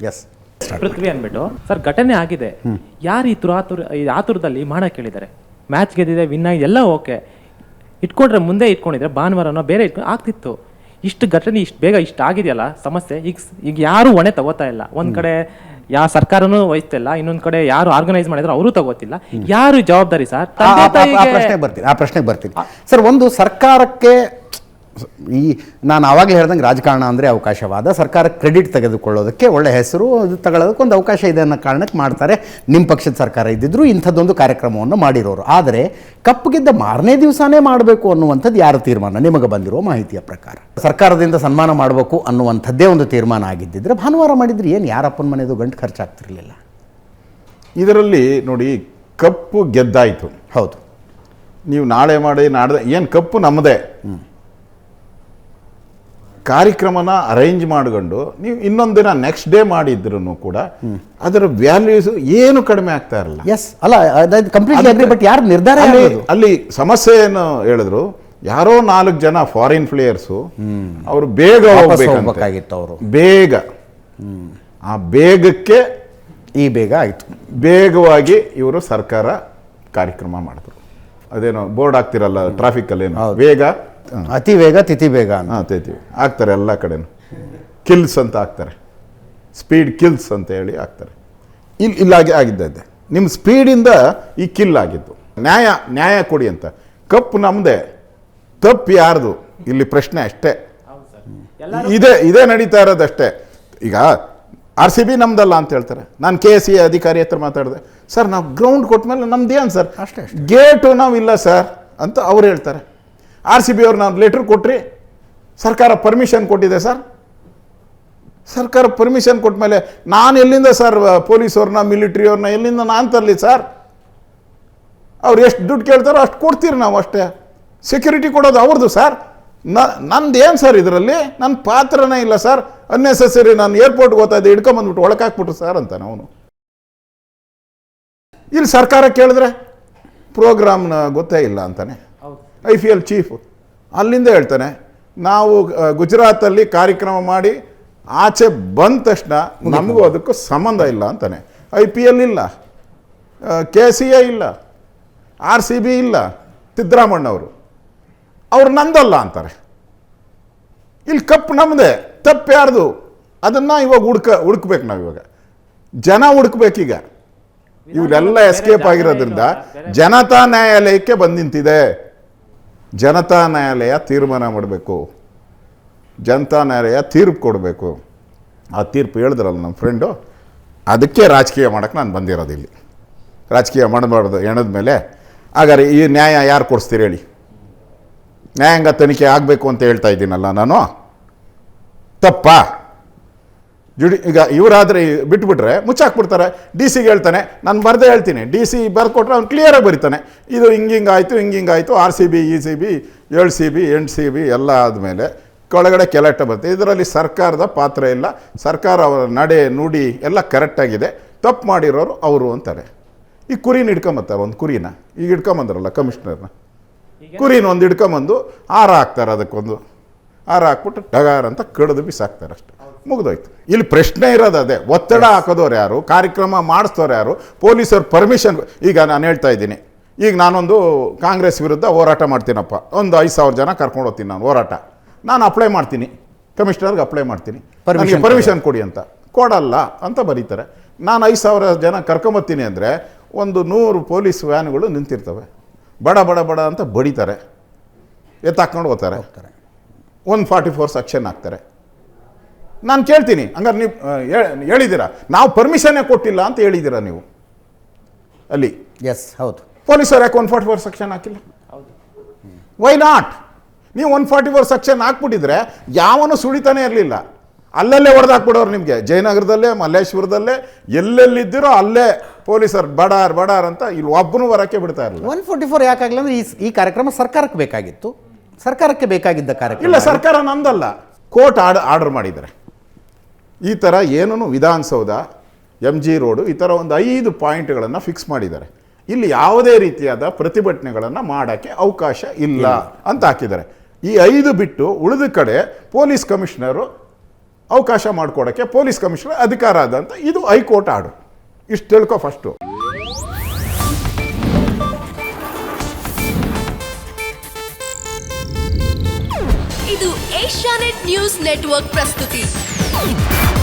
S ಪೃಥ್ವಿ ಅಂದ್ಬಿಟ್ಟು sir ಘಟನೆ ಆಗಿದೆ. ಯಾರು ಈ ತುರಾತುರ ಈ ಆತುರದಲ್ಲಿ ಮಾಡಕ್ ಹೇಳಿದ್ದಾರೆ ಮ್ಯಾಚ್ ಗೆದ್ದಿದೆ ವಿನ್ ಆಗಿದೆ ಎಲ್ಲ ಓಕೆ ಇಟ್ಕೊಂಡ್ರೆ ಮುಂದೆ ಇಟ್ಕೊಂಡಿದ್ರೆ ಭಾನುವಾರನೋ ಬೇರೆ ಇಟ್ಕೊಂಡು ಆಗ್ತಿತ್ತು. ಇಷ್ಟು ಘಟನೆ ಇಷ್ಟು ಬೇಗ ಇಷ್ಟು ಆಗಿದೆಯಲ್ಲ ಸಮಸ್ಯೆ. ಈಗ ಈಗ ಯಾರು ಹೊಣೆ ತಗೋತಾ ಇಲ್ಲ. ಒಂದ್ ಕಡೆ ಯಾವ ಸರ್ಕಾರನೂ ವಹಿಸ್ತಿಲ್ಲ ಇನ್ನೊಂದ್ ಕಡೆ ಯಾರು ಆರ್ಗನೈಸ್ ಮಾಡಿದ್ರು ಅವರು ತಗೋತಿಲ್ಲ. ಯಾರು ಜವಾಬ್ದಾರಿ ಸರ್? ಆ- ಆ- ಆ- ಆ ಪ್ರಶ್ನೆಗೆ ಬರ್ತೀನಿ ಆ ಪ್ರಶ್ನೆಗೆ ಬರ್ತೀನಿ. ಸರ್ ಒಂದು ಸರ್ಕಾರಕ್ಕೆ ಈ ನಾನು ಆವಾಗಲೇ ಹೇಳ್ದಂಗೆ ರಾಜಕಾರಣ ಅಂದರೆ ಅವಕಾಶವಾದ ಸರ್ಕಾರ ಕ್ರೆಡಿಟ್ ತೆಗೆದುಕೊಳ್ಳೋದಕ್ಕೆ ಒಳ್ಳೆ ಹೆಸರು ಅದು ತಗೊಳ್ಳೋದಕ್ಕೆ ಒಂದು ಅವಕಾಶ ಇದೆ ಅನ್ನೋ ಕಾರಣಕ್ಕೆ ಮಾಡ್ತಾರೆ. ನಿಮ್ಮ ಪಕ್ಷದ ಸರ್ಕಾರ ಇದ್ದಿದ್ರು ಇಂಥದ್ದೊಂದು ಕಾರ್ಯಕ್ರಮವನ್ನು ಮಾಡಿರೋರು. ಆದರೆ ಕಪ್ಪು ಗೆದ್ದ ಮಾರನೇ ದಿವಸನೇ ಮಾಡಬೇಕು ಅನ್ನುವಂಥದ್ದು ಯಾರ ತೀರ್ಮಾನ? ನಿಮಗೆ ಬಂದಿರೋ ಮಾಹಿತಿಯ ಪ್ರಕಾರ. ಸರ್ಕಾರದಿಂದ ಸನ್ಮಾನ ಮಾಡಬೇಕು ಅನ್ನುವಂಥದ್ದೇ ಒಂದು ತೀರ್ಮಾನ ಆಗಿದ್ದಿದ್ರೆ ಭಾನುವಾರ ಮಾಡಿದ್ರೆ ಏನು ಯಾರಪ್ಪನ ಮನೆಯದು ಗಂಟು ಖರ್ಚಾಗ್ತಿರಲಿಲ್ಲ? ಇದರಲ್ಲಿ ನೋಡಿ ಕಪ್ಪು ಗೆದ್ದಾಯಿತು. ಹೌದು. ನೀವು ನಾಳೆ ಮಾಡಿ ನಾಡ್ದೆ ಏನು ಕಪ್ಪು ನಮ್ಮದೇ. ಕಾರ್ಯಕ್ರಮನ ಅರೇಂಜ್ ಮಾಡ್ಕೊಂಡು ನೀವು ಇನ್ನೊಂದು ದಿನ ನೆಕ್ಸ್ಟ್ ಡೇ ಮಾಡಿದ್ರು ಕೂಡ ಅದರ ವ್ಯಾಲ್ಯೂಸ್ ಏನು ಕಡಿಮೆ ಆಗ್ತಾ ಇರಲ್ಲ. ಎಸ್ ಅಲ್ಲ ಕಂಪ್ಲೀಟ್ಲಿ ಬಟ್ ಯಾರು ನಿರ್ಧಾರ ಅಲ್ಲಿ ಸಮಸ್ಯೆ ಏನು ಹೇಳಿದ್ರು ಯಾರೋ ನಾಲ್ಕು ಜನ ಫಾರಿನ್ ಪ್ಲೇಯರ್ಸು ಅವರು ಬೇಗ ಹೋಗ್ಬೇಕಾಗಿತ್ತು ಅವರು. ಬೇಗ. ಆ ಬೇಗಕ್ಕೆ ಈ ಬೇಗ ಆಯ್ತು. ಬೇಗವಾಗಿ ಇವರು ಸರ್ಕಾರ ಕಾರ್ಯಕ್ರಮ ಮಾಡಿದ್ರು. ಅದೇನೋ ಬೋರ್ಡ್ ಆಗ್ತಿರಲ್ಲ ಟ್ರಾಫಿಕ್ ಅಲ್ಲಿ ಬೇಗ ಅತಿ ವೇಗ ತಿಥಿ ಬೇಗ ಅಂತ ಆಗ್ತಾರೆ ಎಲ್ಲ ಕಡೆನು. ಕಿಲ್ಸ್ ಅಂತ ಹಾಕ್ತಾರೆ. ಸ್ಪೀಡ್ ಕಿಲ್ಸ್ ಅಂತ ಹೇಳಿ ಹಾಕ್ತಾರೆ. ಇಲ್ಲಿ ಇಲ್ಲಾಗಿ ಆಗಿದ್ದೆ ನಿಮ್ಮ ಸ್ಪೀಡಿಂದ ಈ ಕಿಲ್ ಆಗಿದ್ದು ನ್ಯಾಯ ನ್ಯಾಯ ಕೊಡಿ ಅಂತ. ಕಪ್ಪು ನಮ್ಮದೇ ತಪ್ಪು ಯಾರ್ದು? ಇಲ್ಲಿ ಪ್ರಶ್ನೆ ಅಷ್ಟೇ. ಇದೇ ಇದೇ ನಡೀತಾ ಇರೋದಷ್ಟೇ. ಈಗ ಆರ್ ಸಿ ಬಿ ನಮ್ದಲ್ಲ ಅಂತ ಹೇಳ್ತಾರೆ. ನಾನು ಕೆ ಎಸ್ ಸಿ ಅಧಿಕಾರಿ ಹತ್ರ ಮಾತಾಡಿದೆ. ಸರ್ ನಾವು ಗ್ರೌಂಡ್ ಕೊಟ್ಟ ಮೇಲೆ ನಮ್ದೇನು ಸರ್? ಅಷ್ಟೇ, ಅಷ್ಟೇ. ಗೇಟು ನಾವು ಇಲ್ಲ ಸರ್ ಅಂತ ಅವ್ರು ಹೇಳ್ತಾರೆ. ಆರ್ ಸಿ ಬಿ ಅವ್ರು ಲೆಟ್ರ್ ಕೊಟ್ರಿ. ಸರ್ಕಾರ ಪರ್ಮಿಷನ್ ಕೊಟ್ಟಿದೆ ಸರ್ ಸರ್ಕಾರ ಪರ್ಮಿಷನ್ ಕೊಟ್ಟ ಮೇಲೆ ನಾನು ಎಲ್ಲಿಂದ ಸರ್ ಪೊಲೀಸವ್ರನ್ನ ಮಿಲಿಟ್ರಿಯವ್ರನ್ನ ಎಲ್ಲಿಂದ ನಾನು ತರಲಿ ಸರ್ ಅವ್ರು ಎಷ್ಟು ದುಡ್ಡು ಕೇಳ್ತಾರೋ ಅಷ್ಟು ಕೊಡ್ತೀರಿ ನಾವು ಅಷ್ಟೇ. ಸೆಕ್ಯೂರಿಟಿ ಕೊಡೋದು ಅವ್ರದ್ದು ಸರ್ ನಂದು ಏನು ಸರ್ ಇದರಲ್ಲಿ? ನನ್ನ ಪಾತ್ರನೇ ಇಲ್ಲ ಸರ್ ಅನ್ನೆಸೆಸರಿ ನಾನು ಏರ್ಪೋರ್ಟ್ಗೆ ಹೋಗ್ತಾ ಇದ್ದೆ ಹಿಡ್ಕೊಂಬಂದ್ಬಿಟ್ಟು ಒಳಕ್ಕೆ ಹಾಕ್ಬಿಟ್ರು ಸರ್ ಅಂತಾನೆ ಅವನು ಇಲ್ಲಿ ಸರ್ಕಾರ ಕೇಳಿದ್ರೆ ಪ್ರೋಗ್ರಾಮ್ನ ಗೊತ್ತೇ ಇಲ್ಲ ಅಂತಾನೆ. I P L chief. ಅಲ್ಲಿಂದ ಹೇಳ್ತಾನೆ ನಾವು ಗುಜರಾತಲ್ಲಿ ಕಾರ್ಯಕ್ರಮ ಮಾಡಿ ಆಚೆ ಬಂದ ತಕ್ಷಣ ನಮಗೂ ಅದಕ್ಕೂ ಸಂಬಂಧ ಇಲ್ಲ ಅಂತಾನೆ. ಐ ಪಿ ಎಲ್ ಇಲ್ಲ ಕೆ ಸಿ ಎ ಇಲ್ಲ ಆರ್ ಸಿ ಬಿ ಇಲ್ಲ ಸಿದ್ದರಾಮಣ್ಣವರು ಅವ್ರು ನಂದಲ್ಲ ಅಂತಾರೆ. ಇಲ್ಲಿ ಕಪ್ ನಮ್ಮದೇ ತಪ್ಪು ಯಾರ್ದು? ಅದನ್ನು ಇವಾಗ ಹುಡ್ಕ ಹುಡುಕ್ಬೇಕು ನಾವು ಇವಾಗ ಜನ ಹುಡುಕ್ಬೇಕೀಗ. ಇವರೆಲ್ಲ ಎಸ್ಕೇಪ್ ಆಗಿರೋದ್ರಿಂದ ಜನತಾ ನ್ಯಾಯಾಲಯಕ್ಕೆ ಬಂದು ನಿಂತಿದೆ. ಜನತಾ ನ್ಯಾಯಾಲಯ ತೀರ್ಮಾನ ಮಾಡಬೇಕು. ಜನತಾ ನ್ಯಾಯಾಲಯ ತೀರ್ಪು ಕೊಡಬೇಕು. ಆ ತೀರ್ಪು ಹೇಳಿದ್ರಲ್ಲ ನಮ್ಮ ಫ್ರೆಂಡು, ಅದಕ್ಕೆ ರಾಜಕೀಯ ಮಾಡೋಕ್ಕೆ ನಾನು ಬಂದಿರೋದು ಇಲ್ಲಿ. ರಾಜಕೀಯ ಮಾಡಬಾರ್ದು, ಎಣದ ಮೇಲೆ. ಹಾಗಾದ್ರೆ ಈ ನ್ಯಾಯ ಯಾರು ಕೊಡಿಸ್ತೀರಿ ಹೇಳಿ? ನ್ಯಾಯಾಂಗ ತನಿಖೆ ಆಗಬೇಕು ಅಂತ ಹೇಳ್ತಾ ಇದ್ದೀನಲ್ಲ ನಾನು. ತಪ್ಪಾ? ಜುಡಿ ಈಗ ಇವರಾದರೆ ಬಿಟ್ಬಿಟ್ರೆ ಮುಚ್ಚಾಕ್ಬಿಡ್ತಾರೆ ಡಿ ಸಿಗೆ ಹೇಳ್ತಾನೆ ನಾನು ಬರದೇ ಹೇಳ್ತೀನಿ. ಡಿ ಸಿ ಬರ್ಕೊಟ್ರೆ ಅವ್ನು ಕ್ಲಿಯರಾಗಿ ಬರೀತಾನೆ. ಇದು ಹಿಂಗೆ ಆಯಿತು ಹಿಂಗೆ ಆಯಿತು. R C B E C B ಏಳು ಸಿ ಬಿ ಎಂಟು ಸಿ ಬಿ ಎಲ್ಲ ಆದಮೇಲೆ ಕೆಳಗಡೆ ಕೆಲೆಕ್ಟ ಬರುತ್ತೆ. ಇದರಲ್ಲಿ ಸರ್ಕಾರದ ಪಾತ್ರ ಇಲ್ಲ. ಸರ್ಕಾರ ಅವರ ನಡೆ ನುಡಿ ಎಲ್ಲ ಕರೆಕ್ಟಾಗಿದೆ ತಪ್ಪು ಮಾಡಿರೋರು ಅವರು ಅಂತಾರೆ. ಈ ಕುರಿನ ಹಿಡ್ಕೊಂಬತ್ತಾರೆ ಒಂದು ಕುರಿನ. ಈಗ ಹಿಡ್ಕೊಂಬಂದ್ರಲ್ಲ ಕಮಿಷನರ್ನ ಕುರಿನ ಒಂದು ಹಿಡ್ಕೊಂಬಂದು ಹಾರ ಹಾಕ್ತಾರೆ ಅದಕ್ಕೊಂದು. ಹಾರ ಹಾಕ್ಬಿಟ್ಟು ಟಗಾರ ಅಂತ ಕಡಿದು ಬಿಸಾಕ್ತಾರೆ ಅಷ್ಟೆ. ಮುಗಿದೋಯ್ತು. ಇಲ್ಲಿ ಪ್ರಶ್ನೆ ಇರೋದು ಅದೇ. ಒತ್ತಡ ಹಾಕೋದವ್ರು ಯಾರು? ಕಾರ್ಯಕ್ರಮ ಮಾಡಿಸ್ತವ್ರು ಯಾರು? ಪೊಲೀಸರು ಪರ್ಮಿಷನ್ ಈಗ ನಾನು ಹೇಳ್ತಾ ಇದ್ದೀನಿ. ಈಗ ನಾನೊಂದು ಕಾಂಗ್ರೆಸ್ ವಿರುದ್ಧ ಹೋರಾಟ ಮಾಡ್ತೀನಪ್ಪ. ಒಂದು ಐದು ಸಾವಿರ ಜನ ಕರ್ಕೊಂಡು ಹೋಗ್ತೀನಿ ನಾನು ಹೋರಾಟ. ನಾನು ಅಪ್ಲೈ ಮಾಡ್ತೀನಿ. ಕಮಿಷನರ್ಗೆ ಅಪ್ಲೈ ಮಾಡ್ತೀನಿ. ಪರ್ಮಿಷನ್ ನನಗೆ ಪರ್ಮಿಷನ್ ಕೊಡಿ ಅಂತ. ಕೊಡಲ್ಲ ಅಂತ ಬರೀತಾರೆ. ನಾನು ಐದು ಸಾವಿರ ಜನ ಕರ್ಕೊಂಬತ್ತೀನಿ ಅಂದರೆ ಒಂದು ನೂರು ಪೊಲೀಸ್ ವ್ಯಾನ್ಗಳು ನಿಂತಿರ್ತವೆ. ಬಡ ಬಡ ಬಡ ಅಂತ ಬಡಿತಾರೆ. ಎತ್ತಾಕೊಂಡು ಹೋಗ್ತಾರೆ. ಒನ್ ಫಾರ್ಟಿ ಫೋರ್ ಸೆಕ್ಷನ್ ಹಾಕ್ತಾರೆ. ನಾನು ಕೇಳ್ತೀನಿ. ಹಂಗಾರೆ ನೀವು ಹೇಳಿದ್ದೀರಾ? ನಾವು ಪರ್ಮಿಷನ್ನೇ ಕೊಟ್ಟಿಲ್ಲ ಅಂತ ಹೇಳಿದ್ದೀರಾ ನೀವು? ಅಲ್ಲಿ? ಎಸ್ ಹೌದು. ಪೊಲೀಸರು ಯಾಕೆ ಒನ್ ಫಾರ್ಟಿ ಫೋರ್ ಸೆಕ್ಷನ್ ಹಾಕಿಲ್ಲ? ವೈ ನಾಟ್ ನೀವು ಒನ್ ಫಾರ್ಟಿ ಫೋರ್ ಸೆಕ್ಷನ್ ಹಾಕ್ಬಿಟ್ಟಿದ್ರೆ ಯಾವನು ಸುಳಿತಾನೆ ಇರಲಿಲ್ಲ. ಅಲ್ಲಲ್ಲೇ ಹೊಡೆದಾಕ್ಬಿಡೋರು ನಿಮಗೆ. ಜಯನಗರದಲ್ಲೇ ಮಲ್ಲೇಶ್ವರದಲ್ಲೇ ಎಲ್ಲೆಲ್ಲಿದ್ದೀರೋ ಅಲ್ಲೇ ಪೊಲೀಸರು ಬಡಾರ್ ಬಡಾರ್ ಅಂತ ಇಲ್ಲಿ ಒಬ್ಬನು ಬರೋಕ್ಕೆ ಬಿಡ್ತಾ ಇರಲಿಲ್ಲ. ಒನ್ ಫೋರ್ಟಿ ಫೋರ್ ಯಾಕೆ ಅಂದ್ರೆ ಈ ಈ ಕಾರ್ಯಕ್ರಮ ಸರ್ಕಾರಕ್ಕೆ ಬೇಕಾಗಿತ್ತು. ಸರ್ಕಾರಕ್ಕೆ ಬೇಕಾಗಿದ್ದ ಕಾರ್ಯಕ್ರಮ ಇಲ್ಲ ಸರ್ಕಾರ ನಂದಲ್ಲ. ಕೋರ್ಟ್ ಆರ್ಡ್ ಆರ್ಡರ್ ಮಾಡಿದ್ದಾರೆ. ಈ ಥರ ಏನೂ ವಿಧಾನಸೌಧ ಎಂ ಜಿ ರೋಡು ಈ ಥರ ಒಂದು ಐದು ಪಾಯಿಂಟ್ಗಳನ್ನು ಫಿಕ್ಸ್ ಮಾಡಿದ್ದಾರೆ. ಇಲ್ಲಿ ಯಾವುದೇ ರೀತಿಯಾದ ಪ್ರತಿಭಟನೆಗಳನ್ನು ಮಾಡೋಕ್ಕೆ ಅವಕಾಶ ಇಲ್ಲ ಅಂತ ಹಾಕಿದ್ದಾರೆ. ಈ ಐದು ಬಿಟ್ಟು ಉಳಿದ ಕಡೆ ಪೊಲೀಸ್ ಕಮಿಷನರು ಅವಕಾಶ ಮಾಡಿಕೊಡೋಕ್ಕೆ ಪೊಲೀಸ್ ಕಮಿಷನರ್ ಅಧಿಕಾರ ಆದಂತ ಇದು ಹೈಕೋರ್ಟ್ ಆರ್ಡರ್. ಇಷ್ಟು ತಿಳ್ಕೊ ಫಸ್ಟು ಇದು ಏಷ್ಯಾನೆಟ್ ನ್ಯೂಸ್ ನೆಟ್ವರ್ಕ್ ಪ್ರಸ್ತುತಿ. Yeah.